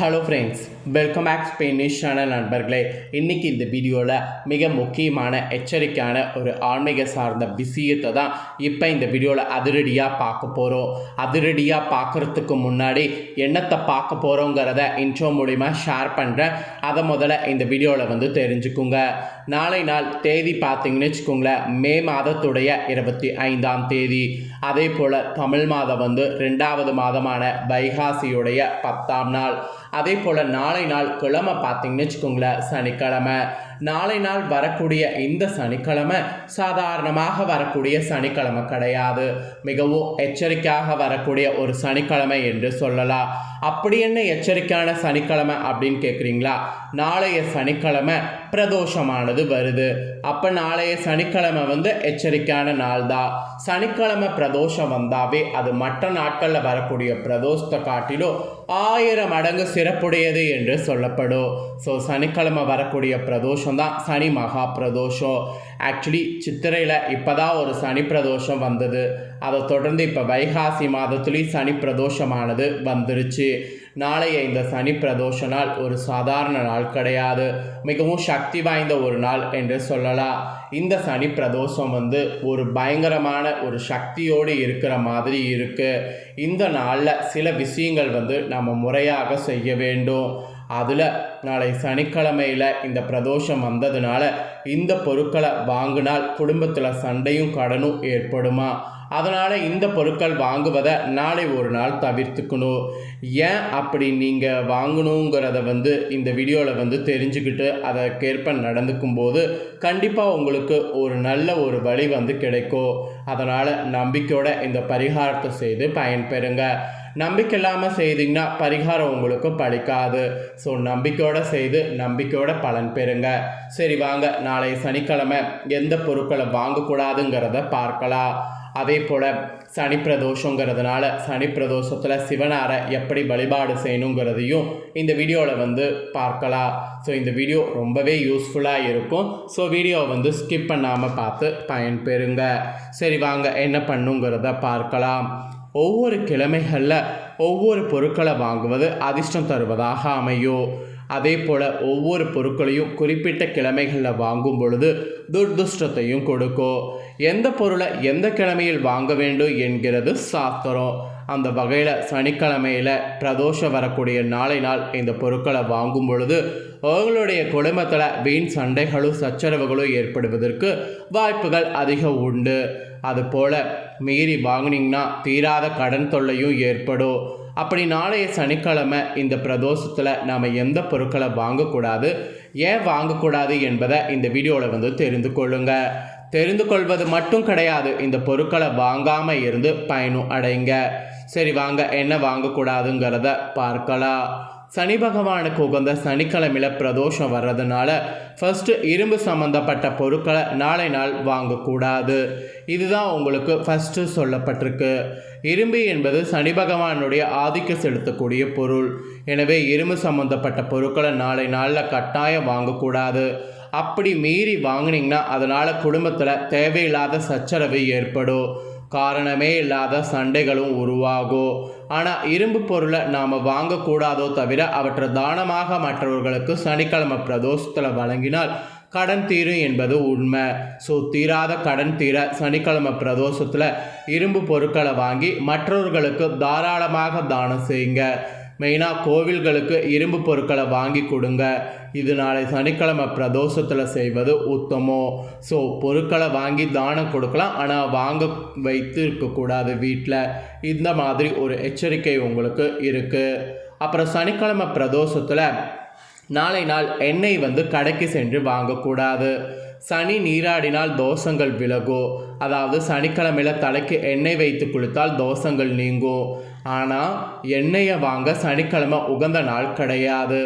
Hello friends welcome back Spanish channel நண்பர்களே. இன்றைக்கி இந்த வீடியோவில் மிக முக்கியமான எச்சரிக்கையான ஒரு ஆன்மீக சார்ந்த விஷயத்தை தான் இப்போ இந்த வீடியோவில் அதிரடியாக பார்க்க போகிறோம் அதிரடியாக பார்க்குறதுக்கு முன்னாடி என்னத்தை பார்க்க போகிறோங்கிறத இன்ட்ரோ மூலிமா ஷேர் பண்ணுறேன் அதை முதல்ல இந்த வீடியோவில் வந்து தெரிஞ்சுக்குங்க. நாளை நாள் தேதி பார்த்தீங்கன்னு வச்சுக்கோங்களேன் மே மாதத்துடைய இருபத்தி ஐந்தாம் தேதி. அதே போல் தமிழ் மாதம் வந்து ரெண்டாவது மாதமான வைகாசியுடைய பத்தாம் நாள். அதே போல் நாளை நாள் கிழமை பார்த்தீங்கன்னு வச்சுக்கோங்களேன் சனிக்கிழமை. நாளை நாள் வரக்கூடிய இந்த சனிக்கிழமை சாதாரணமாக வரக்கூடிய சனிக்கிழமை கிடையாது. மிகவும் எச்சரிக்கையாக வரக்கூடிய ஒரு சனிக்கிழமை என்று சொல்லலாம். அப்படி என்ன எச்சரிக்கையான சனிக்கிழமை அப்படின்னு கேட்குறீங்களா நாளைய சனிக்கிழமை பிரதோஷமானது வருது. அப்போ நாளைய சனிக்கிழமை வந்து எச்சரிக்கையான நாள் தான் சனிக்கிழமை பிரதோஷம் வந்தாவே அது மற்ற நாட்களில் வரக்கூடிய பிரதோஷத்தை காட்டிலும் ஆயிரம் மடங்கு சிறப்புடையது என்று சொல்லப்படும். ஸோ சனிக்கிழமை வரக்கூடிய பிரதோஷம் தான் சனி மகா பிரதோஷம். ஆக்சுவலி சித்திரையில் இப்போ தான் ஒரு சனி பிரதோஷம் வந்தது. அதை தொடர்ந்து இப்போ வைகாசி மாதத்துலேயும் சனி பிரதோஷமானது வந்துருச்சு. நாளைய இந்த சனி பிரதோஷ நாள் ஒரு சாதாரண நாள் கிடையாது. மிகவும் சக்தி வாய்ந்த ஒரு நாள் என்று சொல்லலாம். இந்த சனி பிரதோஷம் வந்து ஒரு பயங்கரமான ஒரு சக்தியோடு இருக்கிற மாதிரி இருக்குது இந்த நாளில் சில விஷயங்கள் வந்து நம்ம முறையாக செய்ய வேண்டும். அதில் நாளை சனிக்கிழமையில் இந்த பிரதோஷம் வந்ததுனால இந்த பொருட்களை வாங்கினால் குடும்பத்தில் சண்டையும் கடனும் ஏற்படுமா? அதனால் இந்த பொருட்கள் வாங்குவதை நாளை ஒரு நாள் தவிர்த்துக்கணும். ஏன் அப்படி நீங்கள் வாங்கணுங்கிறத வந்து இந்த வீடியோவில் வந்து தெரிஞ்சுக்கிட்டு அதற்கேற்ப நடந்துக்கும் போது கண்டிப்பாக உங்களுக்கு ஒரு நல்ல ஒரு வழி வந்து கிடைக்கும். அதனால் நம்பிக்கையோட இந்த பரிகாரத்தை செய்து பயன்பெறுங்க. நம்பிக்கை இல்லாமல் செய்தீங்கன்னா பரிகாரம் உங்களுக்கு பழிக்காது. ஸோ நம்பிக்கையோடு செய்து நம்பிக்கையோட பலன் பெறுங்க. சரி வாங்க. நாளை சனிக்கிழமை எந்த பொருட்களை வாங்கக்கூடாதுங்கிறத பார்க்கலாம். அதே போல் சனி பிரதோஷங்கிறதுனால சனி பிரதோஷத்தில் சிவனாரை எப்படி வழிபாடு செய்யணுங்கிறதையும் இந்த வீடியோவில் வந்து பார்க்கலாம். ஸோ இந்த வீடியோ ரொம்பவே யூஸ்ஃபுல்லாக இருக்கும். ஸோ வீடியோவை வந்து ஸ்கிப் பண்ணாமல் பார்த்து பயன்பெறுங்க. சரி வாங்க என்ன பண்ணுங்கிறத பார்க்கலாம். ஒவ்வொரு கிழமைகளில் ஒவ்வொரு பொருட்களை வாங்குவது அதிர்ஷ்டம் தருவதாக அமையும். அதே போல் ஒவ்வொரு பொருட்களையும் குறிப்பிட்ட கிழமைகளில் வாங்கும் பொழுது துர்துஷ்டத்தையும் கொடுக்கும். எந்த பொருளை எந்த கிழமையில் வாங்க வேண்டும் என்கிறது சாஸ்திரம். அந்த வகையில் சனிக்கிழமையில் பிரதோஷம் வரக்கூடிய நாளை நாள் இந்த பொருட்களை வாங்கும் பொழுது அவங்களுடைய குடும்பத்தில் வீண் சண்டைகளும் சச்சரவுகளும் ஏற்படுவதற்கு வாய்ப்புகள் அதிகம் உண்டு. அதுபோல் மீறி வாங்கினீங்கன்னா தீராத கடன் தொல்லையும் ஏற்படும். அப்படி நாளைய சனிக்கிழமை இந்த பிரதோஷத்தில் நாம் எந்த பொருட்களை வாங்கக்கூடாது ஏன் வாங்கக்கூடாது என்பதை இந்த வீடியோவில் வந்து தெரிந்து கொள்ளுங்க. தெரிந்து கொள்வது மட்டும் கிடையாது இந்த பொருட்களை வாங்காமல் இருந்து பயனும் அடைங்க. சரி வாங்க என்ன வாங்கக்கூடாதுங்கிறத பார்க்கலாம். சனி பகவானுக்கு உகந்த சனிக்கிழமையில் பிரதோஷம் வர்றதுனால ஃபஸ்ட்டு இரும்பு சம்மந்தப்பட்ட பொருட்களை நாளை நாள் வாங்கக்கூடாது. இதுதான் உங்களுக்கு ஃபஸ்ட்டு சொல்லப்பட்டிருக்கு. இரும்பு என்பது சனி பகவானுடைய ஆதிக்க செலுத்தக்கூடிய பொருள். எனவே இரும்பு சம்மந்தப்பட்ட பொருட்களை நாளை நாளில் கட்டாயம் வாங்கக்கூடாது. அப்படி மீறி வாங்கினீங்கன்னா அதனால் குடும்பத்தில் தேவையில்லாத சச்சரவு ஏற்படும். காரணமே இல்லாத சண்டைகளும் உருவாகும் ஆனால் இரும்பு பொருளை நாம் வாங்கக்கூடாதோ தவிர அவற்றை தானமாக மற்றவர்களுக்கு சனிக்கிழமை பிரதோஷத்தில் வழங்கினால் கடன் தீரும் என்பது உண்மை. ஸோ தீராத கடன் தீர சனிக்கிழமை பிரதோஷத்தில் இரும்பு பொருட்களை வாங்கி மற்றவர்களுக்கு தாராளமாக தானம் செய்யுங்க. மெயினாக கோவில்களுக்கு இரும்பு பொருட்களை வாங்கி கொடுங்க. இது நாளை சனிக்கிழமை பிரதோஷத்தில் செய்வது உத்தமோ. ஸோ பொருட்களை வாங்கி தானம் கொடுக்கலாம். ஆனால் வாங்க வைத்து இருக்கக்கூடாது வீட்டில் இந்த மாதிரி ஒரு எச்சரிக்கை உங்களுக்கு இருக்குது அப்புறம் சனிக்கிழமை பிரதோஷத்தில் நாளை நாள் எண்ணெய் வந்து கடைக்கு சென்று வாங்கக்கூடாது. சனி நீராடினால் தோஷங்கள் விலகும் அதாவது சனிக்கிழமையில் தலைக்கு எண்ணெய் வைத்து குளித்தால் தோஷங்கள் நீங்கும். ஆனால் எண்ணெயை வாங்க சனிக்கிழமை உகந்த நாள் கிடையாது.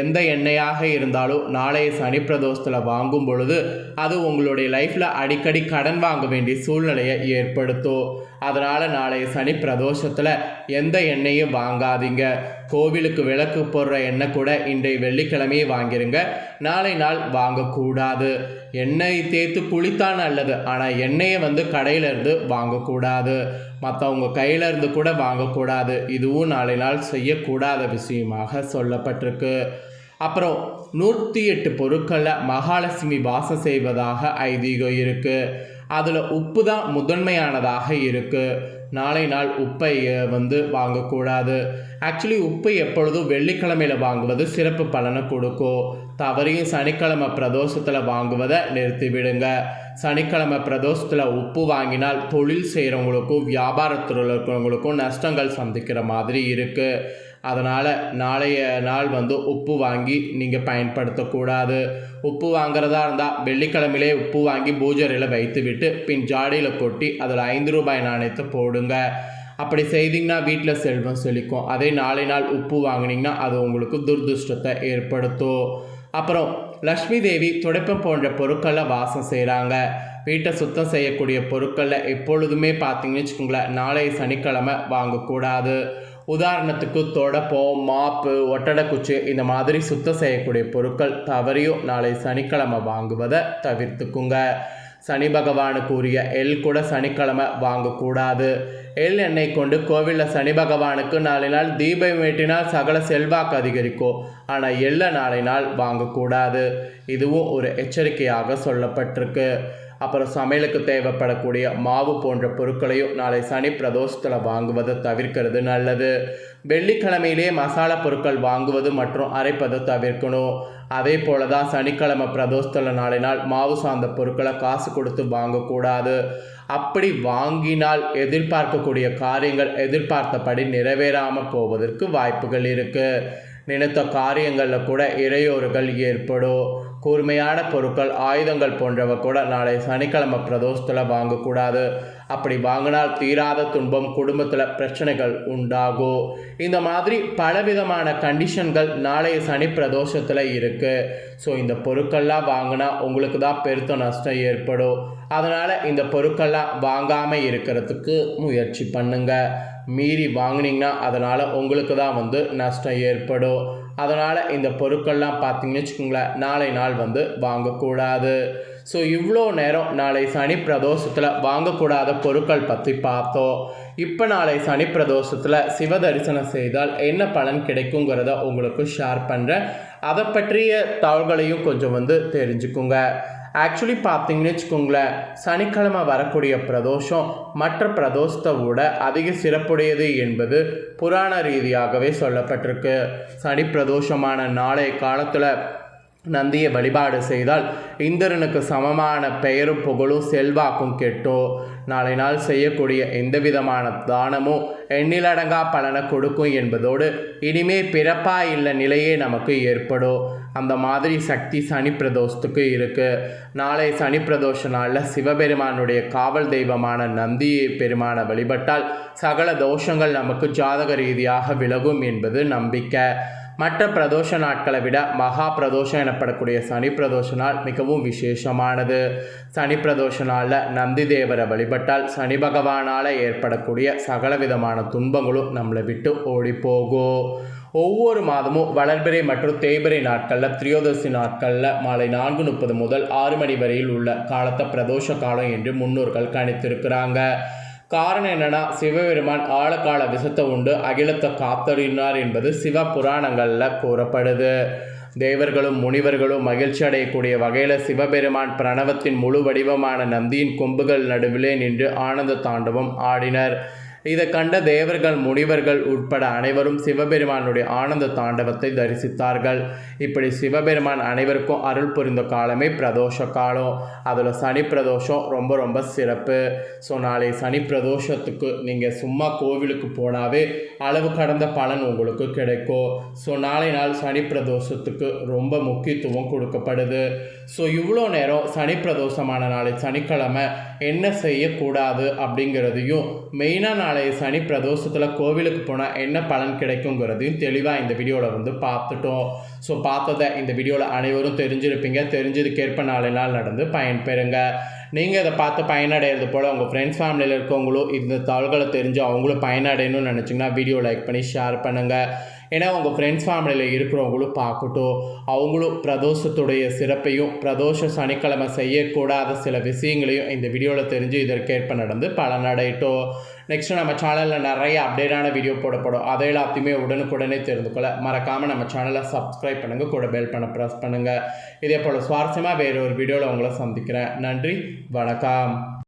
எந்த எண்ணெயாக இருந்தாலும் நாளைய சனி பிரதோஷத்தில் வாங்கும் பொழுது அது உங்களுடைய லைஃப்பில் அடிக்கடி கடன் வாங்க வேண்டிய சூழ்நிலையை ஏற்படுத்தும். அதனால் நாளைய சனி பிரதோஷத்தில் எந்த எண்ணெயும் வாங்காதீங்க. கோவிலுக்கு விளக்கு போடுற எண்ணெய் கூட இன்றைய வெள்ளிக்கிழமையே வாங்கிருங்க. நாளை நாள் வாங்கக்கூடாது. எண்ணெய் தேய்த்து குளித்தா நல்லது. ஆனால் எண்ணெயை வந்து கடையிலேருந்து வாங்கக்கூடாது. மற்றவங்க கையிலேருந்து கூட வாங்கக்கூடாது. இதுவும் நாளை நாள் செய்யக்கூடாத விஷயமாக சொல்லப்பட்டிருக்கு. அப்புறம் நூற்றி எட்டு பொருட்களில் மகாலட்சுமி வாசம் செய்வதாக ஐதீகம் இருக்குது அதில் உப்பு தான் முதன்மையானதாக இருக்குது நாளை நாள் உப்பை வந்து வாங்கக்கூடாது. ஆக்சுவலி உப்பு எப்பொழுதும் வெள்ளிக்கிழமையில் வாங்குவது சிறப்பு பலனை கொடுக்கும். தவறையும் சனிக்கிழமை பிரதோஷத்தில் வாங்குவதை நிறுத்திவிடுங்க. சனிக்கிழமை பிரதோஷத்தில் உப்பு வாங்கினால் தொழில் செய்கிறவங்களுக்கும் வியாபாரத்தில் இருக்கிறவங்களுக்கும் நஷ்டங்கள் சந்திக்கிற மாதிரி இருக்குது அதனால் நாளைய நாள் வந்து உப்பு வாங்கி நீங்கள் பயன்படுத்தக்கூடாது. உப்பு வாங்குறதா இருந்தால் வெள்ளிக்கிழமையிலே உப்பு வாங்கி பூஜரையில் வைத்து விட்டு பின் ஜாடியில் கொட்டி அதில் ஐந்து ரூபாய் நாணயத்தை போடுங்க. அப்படி செய்தீங்கன்னா வீட்டில் செல்வம் செழிக்கும். அதே நாளை நாள் உப்பு வாங்கினீங்கன்னா அது உங்களுக்கு துர்துஷ்டத்தை ஏற்படுத்தும். அப்புறம் லக்ஷ்மி தேவி துடைப்பம் போன்ற பொருட்களை வாசம் செய்கிறாங்க வீட்டை சுத்தம் செய்யக்கூடிய பொருட்களில் எப்பொழுதுமே பார்த்தீங்கன்னு வச்சுக்கோங்களேன் நாளைய சனிக்கிழமை வாங்கக்கூடாது. உதாரணத்துக்கு தொடப்பம் மாப்பு ஒட்டடைக்குச்சி இந்த மாதிரி சுத்தம் செய்யக்கூடிய பொருட்கள் தவறியும் நாளை சனிக்கிழமை வாங்குவதை தவிர்த்துக்குங்க. சனி பகவானுக்கு உரிய எள் கூட சனிக்கிழமை வாங்கக்கூடாது. எள் எண்ணெய் கொண்டு கோவிலில் சனி பகவானுக்கு நாளை நாள் தீபம் வேட்டினால் சகல செல்வாக்கு அதிகரிக்கும். ஆனால் எள்ளை நாளை நாள் வாங்கக்கூடாது. இதுவும் ஒரு எச்சரிக்கையாக சொல்லப்பட்டிருக்கு. அப்புறம் சமையலுக்கு தேவைப்படக்கூடிய மாவு போன்ற பொருட்களையும் நாளை சனி பிரதோஷத்தில் வாங்குவதை தவிர்க்கிறது நல்லது. வெள்ளிக்கிழமையிலேயே மசாலா பொருட்கள் வாங்குவது மற்றும் அரைப்பதை தவிர்க்கணும். அதே போல தான் சனிக்கிழமை பிரதோஷத்தில் நாளை நாள் மாவு சார்ந்த பொருட்களை காசு கொடுத்து வாங்கக்கூடாது. அப்படி வாங்கினால் எதிர்பார்க்கக்கூடிய காரியங்கள் எதிர்பார்த்தபடி நிறைவேறாமல் போவதற்கு வாய்ப்புகள் இருக்குது நினைத்த காரியங்களில் கூட இடையூறுகள் ஏற்படும். கூர்மையான பொருட்கள் ஆயுதங்கள் போன்றவை கூட நாளை சனிக்கிழமை பிரதோஷத்தில் வாங்கக்கூடாது. அப்படி வாங்கினால் தீராத துன்பம் குடும்பத்தில் பிரச்சனைகள் உண்டாகும். இந்த மாதிரி பலவிதமான கண்டிஷன்கள் நாளைய சனி பிரதோஷத்தில் இருக்குது ஸோ இந்த பொருட்கள்லாம் வாங்கினா உங்களுக்கு தான் பெருத்த நஷ்டம் ஏற்படும். அதனால் இந்த பொருட்கள்லாம் வாங்காமல் இருக்கிறதுக்கு முயற்சி பண்ணுங்கள் மீறி வாங்கினீங்கன்னா அதனால் உங்களுக்கு தான் வந்து நஷ்டம் ஏற்படும். அதனால் இந்த பொருட்கள்லாம் பார்த்தீங்கன்னு வச்சுக்கோங்களேன் நாளை நாள் வந்து வாங்கக்கூடாது. ஸோ இவ்வளோ நேரம் நாளை சனி பிரதோஷத்தில் வாங்கக்கூடாத பொருட்கள் பற்றி பார்த்தோம். இப்போ நாளை சனி பிரதோஷத்தில் சிவ தரிசனம் செய்தால் என்ன பலன் கிடைக்குங்கிறத உங்களுக்கு ஷேர் பண்ணுறேன் அதை பற்றிய தகவல்களையும் கொஞ்சம் வந்து தெரிஞ்சுக்குங்க. ஆக்சுவலி பார்த்தீங்கன்னு வச்சுக்கோங்களேன் சனிக்கிழமை வரக்கூடிய பிரதோஷம் மற்ற பிரதோஷத்தை விட அதிக சிறப்புடையது என்பது புராண ரீதியாகவே சொல்லப்பட்டிருக்கு. சனி பிரதோஷமான நாளைய காலத்தில் நந்தியை வழிபாடு செய்தால் இந்திரனுக்கு சமமான பெயரும் புகழும் செல்வாக்கும் கெட்டோ. நாளை நாள் செய்யக்கூடிய எந்த விதமான தானமும் எண்ணிலடங்கா பலனை கொடுக்கும் என்பதோடு இனிமே பிறப்பா இல்லை நிலையே நமக்கு ஏற்படும். அந்த மாதிரி சக்தி சனி பிரதோஷத்துக்கு இருக்குது நாளை சனி பிரதோஷ நாளில் சிவபெருமானுடைய காவல் தெய்வமான நந்தி பெருமானை வழிபட்டால் சகல தோஷங்கள் நமக்கு ஜாதக ரீதியாக விலகும் என்பது நம்பிக்கை. மற்ற பிரதோஷ நாட்களை விட மகா பிரதோஷம் எனப்படக்கூடிய சனி பிரதோஷ நாள் மிகவும் விசேஷமானது. சனி பிரதோஷ நாளில் நந்தி தேவரை வழிபட்டால் சனி பகவானால் ஏற்படக்கூடிய சகல விதமான துன்பங்களும் நம்மளை விட்டு ஓடிப்போகும் ஒவ்வொரு மாதமும் வளர்பிறை மற்றும் தேய்பிறை நாட்களில் திரியோதசி நாட்களில் மாலை நான்கு முப்பது முதல் ஆறு மணி வரையில் உள்ள காலத்தை பிரதோஷ காலம் என்று முன்னோர்கள் கணித்திருக்கிறாங்க. காரணம் என்னன்னா சிவபெருமான் ஆழக்கால விஷத்தை உண்டு அகிலத்தை காத்தறினார் என்பது சிவ புராணங்களில் கூறப்படுது. தேவர்களும் முனிவர்களும் மகிழ்ச்சி அடையக்கூடிய வகையில் சிவபெருமான் பிரணவத்தின் முழு வடிவமான நந்தியின் கொம்புகள் நடுவிலே நின்று ஆனந்த தாண்டவம் ஆடினர். இதை கண்ட தேவர்கள் முனிவர்கள் உட்பட அனைவரும் சிவபெருமானுடைய ஆனந்த தாண்டவத்தை தரிசித்தார்கள். இப்படி சிவபெருமான் அனைவருக்கும் அருள் புரிந்த காலமே பிரதோஷ காலம். அதில் சனி பிரதோஷம் ரொம்ப ரொம்ப சிறப்பு. ஸோ நாளை சனி பிரதோஷத்துக்கு நீங்கள் சும்மா கோவிலுக்கு போனாவே அளவு கடந்த பலன் உங்களுக்கு கிடைக்கும். ஸோ நாளை நாள் சனி பிரதோஷத்துக்கு ரொம்ப முக்கியத்துவம் கொடுக்கப்படுது. ஸோ இவ்வளோ நேரம் சனி பிரதோஷமான நாளை சனிக்கிழமை என்ன செய்யக்கூடாது அப்படிங்கிறதையும் மெயினாக நாளைய சனி பிரதோஷத்தில் கோவிலுக்கு போனால் என்ன பலன் கிடைக்குங்கிறதையும் தெளிவாக இந்த வீடியோவில் வந்து பார்த்துட்டோம். ஸோ பார்த்ததை இந்த வீடியோவில் அனைவரும் தெரிஞ்சிருப்பீங்க. தெரிஞ்சதுக்கேற்ப நாளை நாள் நடந்து பயன்பெறுங்க. நீங்கள் இதை பார்த்து பயனடைகிறது போல் உங்கள் ஃப்ரெண்ட்ஸ் ஃபேமிலியில் இருக்கவங்களும் இந்த தகவல்களை தெரிஞ்சு அவங்களும் பயனடையணும்னு நினச்சிங்கன்னா வீடியோ லைக் பண்ணி ஷேர் பண்ணுங்கள் ஏன்னா உங்கள் ஃப்ரெண்ட்ஸ் ஃபேமிலியில் இருக்கிறவங்களும் பார்க்கட்டும் அவங்களும் பிரதோஷத்துடைய சிறப்பையும் பிரதோஷ சனிக்கிழமை செய்யக்கூடாத சில விஷயங்களையும் இந்த வீடியோவில் தெரிஞ்சு இதற்கேற்ப நடந்து பலனடையட்டும். நெக்ஸ்ட்டு நம்ம சேனலில் நிறைய அப்டேட்டான வீடியோ போடப்படும். அதை எல்லாத்தையுமே உடனுக்குடனே தெரிந்து கொள்ள மறக்காமல் நம்ம சேனலை சப்ஸ்கிரைப் பண்ணுங்கள் கூட பெல் பண்ண ப்ரெஸ் பண்ணுங்கள் இதே போல் சுவாரஸ்யமாக வேறு ஒரு வீடியோவில் உங்களை சந்திக்கிறேன். நன்றி வணக்கம்.